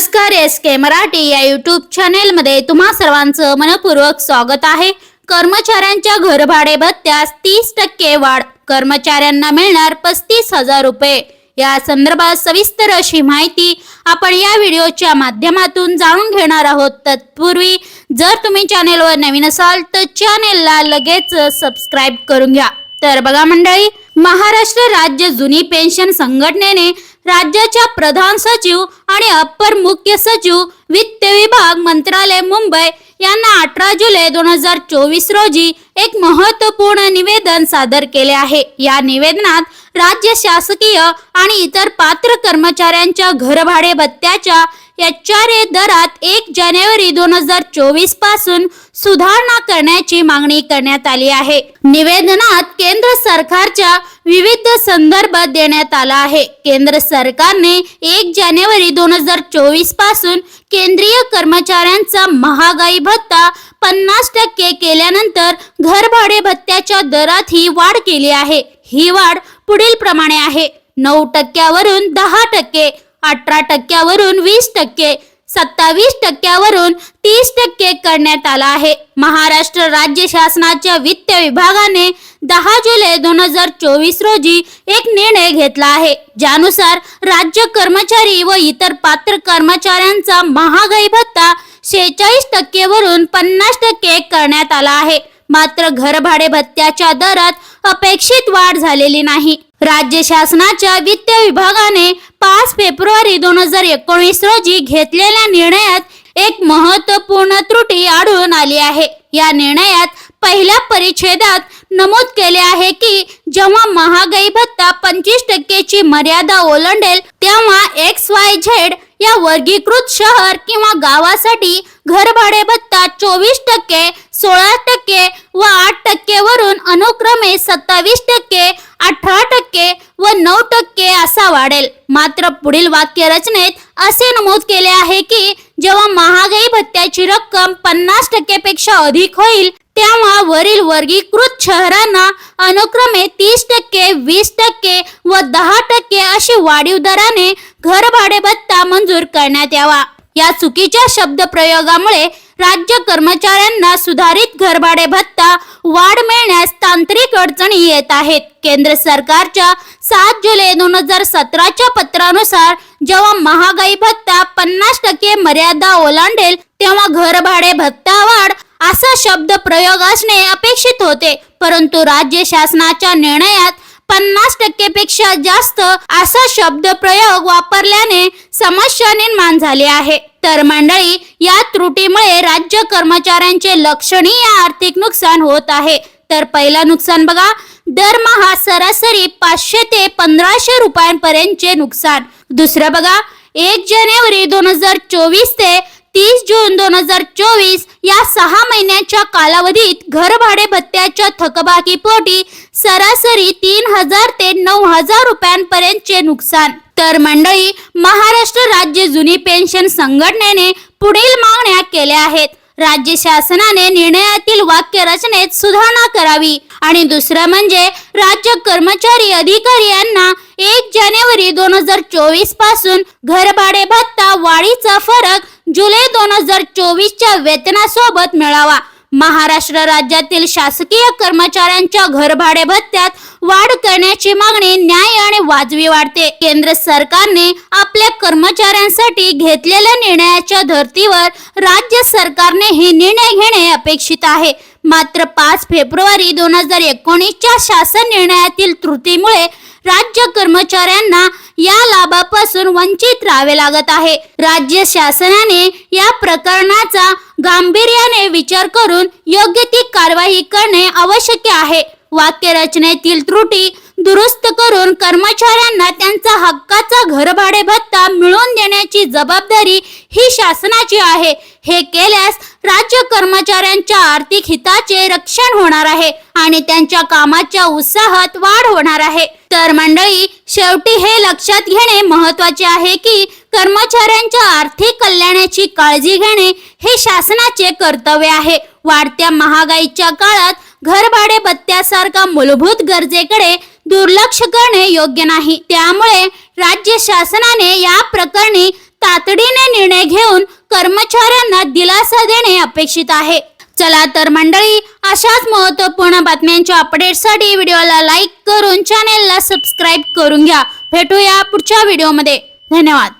नमस्कार एस के मराठी या युट्यूब चॅनेलमध्ये तुम्हा सर्वांचं मनपूर्वक स्वागत आहे. कर्मचाऱ्यांच्या घरभाडे भत्त्यास तीस टक्के वाढ. कर्मचाऱ्यांना मिळणार पस्तीस हजार रुपये. या संदर्भात सविस्तर अशी माहिती आपण या व्हिडिओच्या माध्यमातून जाणून घेणार आहोत. तत्पूर्वी जर तुम्ही चॅनेलवर नवीन असाल तर चॅनेलला लगेच सबस्क्राईब करून घ्या. तर बघा मंडळी महाराष्ट्र राज्य जुनी पेन्शन संघटनेने राज्याच्या प्रधान सचिव आणि अप्पर मुख्य सचिव वित्त विभाग मंत्रालय मुंबई यांना अठरा जुलै दोन हजार चोवीस रोजी एक महत्त्वपूर्ण निवेदन सादर केले आहे. या निवेदनात राज्य शासकीय आणि इतर पात्र कर्मचाऱ्यांच्या घरभाडे भत्त्याच्या एच आर ए दरात एक जानेवारी दोन हजार चोवीसपासून सुधारणा करण्याची मागणी करण्यात आली आहे. निवेदनात केंद्र सरकारच्या विविध संदर्भ देण्यात आला आहे. केंद्र सरकारने एक जानेवारी दोन हजार चोवीसपासून केंद्रीय कर्मचाऱ्यांचा महागाई भत्ता पन्नास टक्के केल्यानंतर घरभाडे भत्त्याच्या दरात ही वाढ केली आहे. ही वाढ पुढील प्रमाणे आहे. नऊ टक्क्यावरून दहा टक्के अठरा टक्क्यावरून वीस टक्के सत्तावीस टक्क्यावरून तीस टक्के करण्यात आला आहे. महाराष्ट्र राज्य शासनाच्या वित्त विभागाने दहा जुलै दोन हजार चोवीस रोजी एक निर्णय घेतला आहे. ज्यानुसार राज्य कर्मचारी व इतर पात्र कर्मचाऱ्यांचा महागाई भत्ता शेहेचाळीस टक्केवरून पन्नास टक्के करण्यात आला आहे. मात्र घरभाडे भत्त्याच्या दरात अपेक्षित वाढ झालेली नाही. राज्य शासनाच्या वित्त विभागाने पाच फेब्रुवारी दोन हजार एकोणीस रोजी घेतलेल्या निर्णयात एक महत्त्वपूर्ण त्रुटी आढळून आली आहे. या निर्णयात पहिल्या परिच्छेदात नमूद केले आहे की जेव्हा महागाई भत्ता पंचवीस टक्केची मर्यादा ओलांडेल तेव्हा एक्स वाय झेड या वर्गीकृत शहर किंवा गावासाठी घरभाडे भत्ता चोवीस टक्के सोळा टक्के व आठ टक्के वरून अनुक्रमे सत्तावीस टक्के अठरा टक्के व नऊ टक्के असा वाढेल. मात्र पुढील वाक्य रचनेत असे नमूद केले आहे की जेव्हा महागाई भत्त्याची रक्कम पन्नास टक्केपेक्षा अधिक होईल तेव्हा वरील वर्गीकृत शहरांना अनुक्रमे तीस टक्के वीस टक्के व दहा टक्के अशी वाढीव दराने घरभाडे भत्ता मंजूर करण्यात यावा. या चुकीच्या शब्द प्रयोगामुळे राज्य कर्मचाऱ्यांना सुधारित घरभाडे भत्ता वाढ मिळण्यास तांत्रिक अडचणी येत आहेत. केंद्र सरकारच्या सात जुलै दोन हजार सतराच्या पत्रानुसार जेव्हा महागाई भत्ता पन्नास टक्के मर्यादा ओलांडेल तेव्हा घरभाडे भत्ता वाढ असा शब्द प्रयोग असणे अपेक्षित होते. परंतु राज्य शासनाच्या निर्णयात पन्नास टक्केपेक्षा जास्त असा शब्द प्रयोग वापरल्याने समस्या निर्माण झाली आहे. तर मंडळी या त्रुटीमुळे राज्य कर्मचाऱ्यांचे लक्षणीय आर्थिक नुकसान होत आहे. तर पहिला नुकसान बघा. दरमहा सरासरी पाचशे ते पंधराशे रुपयांपर्यंतचे नुकसान. दुसरं बघा. एक जानेवारी दोन हजार चोवीस ते तीस जून दोन हजार चोवीस या सहा महिन्याच्या कालावधीत घरभाडे भत्त्याच्या थकबाकीपोटी सरासरी तीन हजार ते नऊ हजार रुपयांपर्यंतचे नुकसान. तर मंडळी महाराष्ट्र राज्य जुनी पेन्शन संघटनेने पुढील मागण्या केल्या आहेत. राज्य शासनाने निर्णयातील वाक्य रचनेत सुधारणा करावी. आणि दुसरं म्हणजे राज्य कर्मचारी अधिकारी यांना एक जानेवारी दोन हजार चोवीसपासून घरभाडे भत्ता वाढीचा फरक जुलै दोन हजार चोवीसच्या वेतनासोबत मिळावा. महाराष्ट्र राज्यातील शासकीय कर्मचाऱ्यांच्या घरभाडे भत्त्यात वाढ करण्याची मागणी न्याय आणि वाजवी वाढते. केंद्र सरकारने आपल्या कर्मचाऱ्यांसाठी घेतलेल्या निर्णयाच्या धर्तीवर राज्य सरकारने हे निर्णय घेणे अपेक्षित आहे. मात्र पाच फेब्रुवारी दोन हजार एकोणीसच्या शासन निर्णयातील त्रुटीमुळे राज्य कर्मचाऱ्यांना या लाभापासून वंचित राहावे लागत आहे. राज्य शासनाने या प्रकरणाचा गांभीर्याने विचार करून योग्य ती कारवाई करणे आवश्यक आहे. वाक्य रचनेतील त्रुटी दुरुस्त करून कर्मचाऱ्यांना त्यांचा हक्काचा घरभाडे भत्ता मिळवून देण्याची जबाबदारी ही शासनाची आहे. हे केल्यास राज्य कर्मचाऱ्यांच्या आर्थिक हिताचे रक्षण होणार आहे आणि त्यांच्या कामाच्या उत्साहात वाढ होणार आहे. तर मंडळी शेवटी हे लक्षात घेणे महत्त्वाचे आहे की कर्मचाऱ्यांच्या आर्थिक कल्याणाची काळजी घेणे हे शासनाचे कर्तव्य आहे. वाढत्या महागाईच्या काळात घरभाडे भत्त्यासारखा मूलभूत गरजेकडे दुर्लक्ष करणे योग्य नाही. त्यामुळे राज्य शासनाने या प्रकरणी तातडीने निर्णय घेऊन कर्मचाऱ्यांना दिलासा देणे अपेक्षित आहे. चला तर मंडळी अशाच महत्त्वपूर्ण बातम्यांच्या अपडेटसाठी व्हिडिओला लाईक करून चॅनेलला सबस्क्राईब करून घ्या. भेटूया पुढच्या व्हिडिओमध्ये. धन्यवाद.